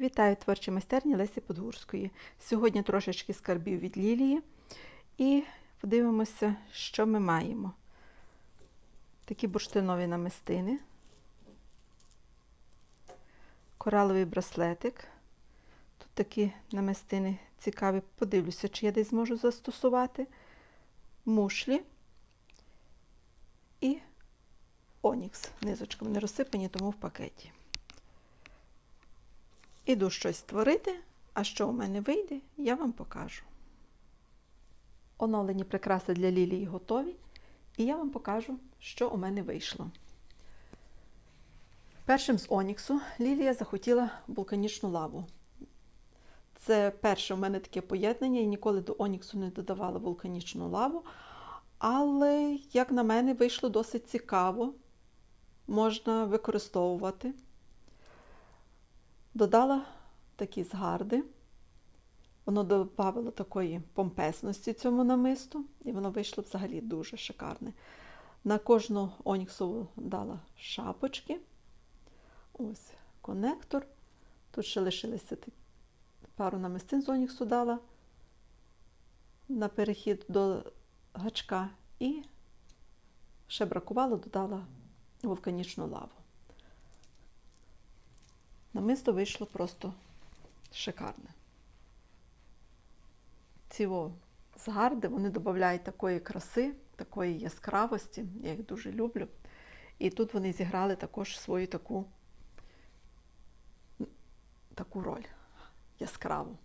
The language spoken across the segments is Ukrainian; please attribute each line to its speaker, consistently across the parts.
Speaker 1: Вітаю творчі майстерні Лесі Подгурської. Сьогодні трошечки скарбів від Лілії і подивимося, що ми маємо. Такі бурштинові намистини, кораловий браслетик. Тут такі намистини цікаві. Подивлюся, чи я десь зможу застосувати. Мушлі і онікс. Низочками не розсипані, тому в пакеті. Іду щось створити, а що у мене вийде, я вам покажу. Оновлені прикраси для лілії готові, і я вам покажу, що у мене вийшло. Першим з Оніксу Лілія захотіла вулканічну лаву. Це перше у мене таке поєднання, і ніколи до Оніксу не додавала вулканічну лаву. Але, як на мене, вийшло досить цікаво, можна використовувати. Додала такі згарди. Воно додавало такої помпесності цьому намисту, і воно вийшло взагалі дуже шикарне. На кожну оніксову дала шапочки. Ось конектор. Тут ще лишилися пару намистин з оніксу дала на перехід до гачка. І ще бракувало, додала вулканічну лаву. Намисто вийшло просто шикарне. Ці згарди вони додають такої краси, такої яскравості, я їх дуже люблю. І тут вони зіграли також свою таку, таку роль яскраву.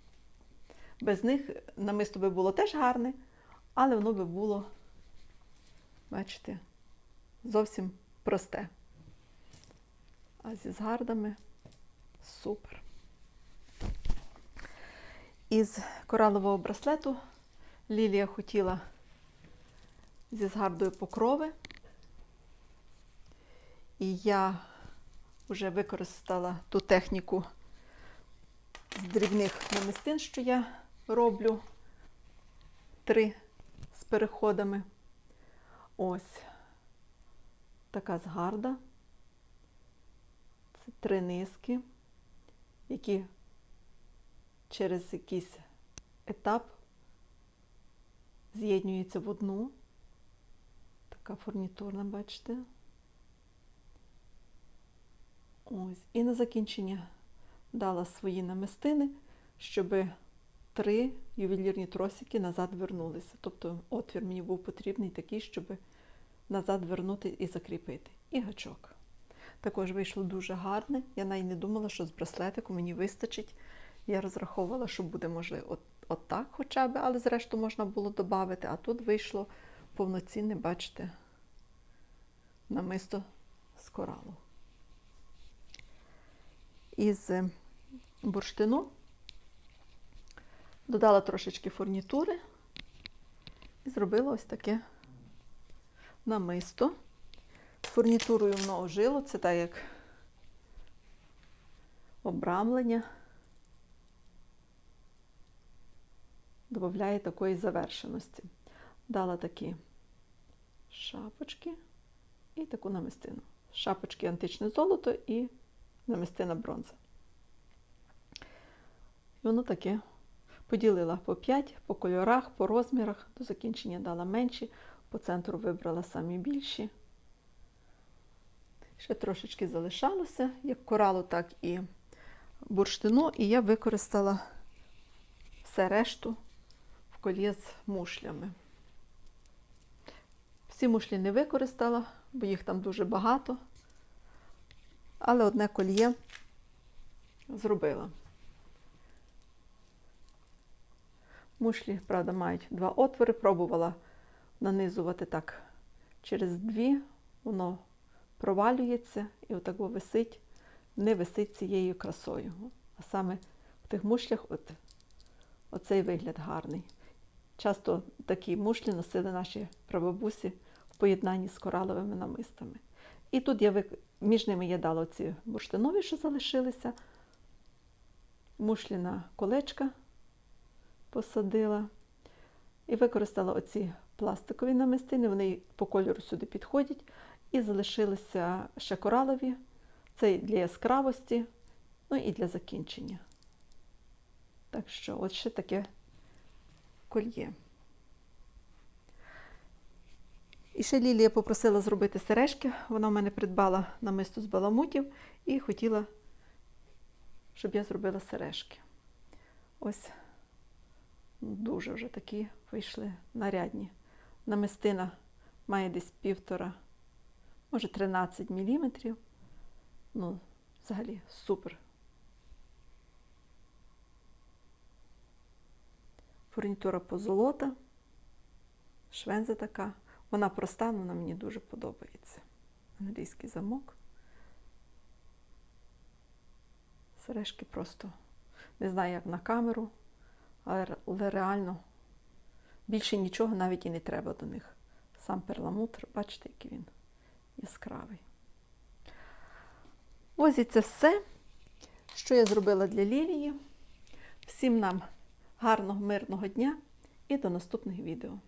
Speaker 1: Без них намисто би було теж гарне, але воно би було, бачите, зовсім просте. А зі згардами Супер. Із коралового браслету Лілія хотіла зі згардою покрови. І я вже використала ту техніку з дрібних намистин, що я роблю три з переходами. Ось така згарда. Це три низки які через якийсь етап з'єднуються в одну. Така фурнітурна, бачите? Ось. І на закінчення дала свої намистини, щоб три ювелірні тросики назад вернулися. Тобто отвір мені був потрібний такий, щоб назад вернути і закріпити. І гачок. Також вийшло дуже гарне. Я навіть не думала, що з браслетику мені вистачить. Я розраховувала, що буде, можливо, от, от так хоча б, але зрештою можна було додати. А тут вийшло повноцінне, бачите, намисто з коралу. Із е, бурштину додала трошечки фурнітури і зробила ось таке намисто фурнітурою воно ожило, це так як обрамлення, додає такої завершеності. Дала такі шапочки і таку намистину. Шапочки античне золото і намистина бронза. І воно таке поділила по 5, по кольорах, по розмірах. До закінчення дала менші, по центру вибрала самі більші. Ще трошечки залишалося, як коралу, так і бурштину, і я використала все решту в колі з мушлями. Всі мушлі не використала, бо їх там дуже багато, але одне кольє зробила. Мушлі, правда, мають два отвори, пробувала нанизувати так через дві, воно провалюється і отак висить, не висить цією красою. А саме в тих мушлях от, оцей вигляд гарний. Часто такі мушлі носили наші прабабусі в поєднанні з кораловими намистами. І тут я між ними я дала ці бурштинові, що залишилися, мушлі на колечка посадила. І використала оці пластикові намистини, вони по кольору сюди підходять. І залишилися ще коралові. Це для яскравості Ну і для закінчення. Так що, от ще таке кольє. І ще Лілія попросила зробити сережки. Вона в мене придбала намисто з баламутів і хотіла, щоб я зробила сережки. Ось дуже вже такі вийшли нарядні. Намистина має десь півтора, може 13 міліметрів. Ну, взагалі супер. Фурнітура позолота. Швенза така. Вона проста, але вона мені дуже подобається. Англійський замок. Сережки просто не знаю, як на камеру, але реально більше нічого навіть і не треба до них. Сам перламутр, бачите, який він яскравий. Ось і це все, що я зробила для Лілії. Всім нам гарного, мирного дня і до наступних відео.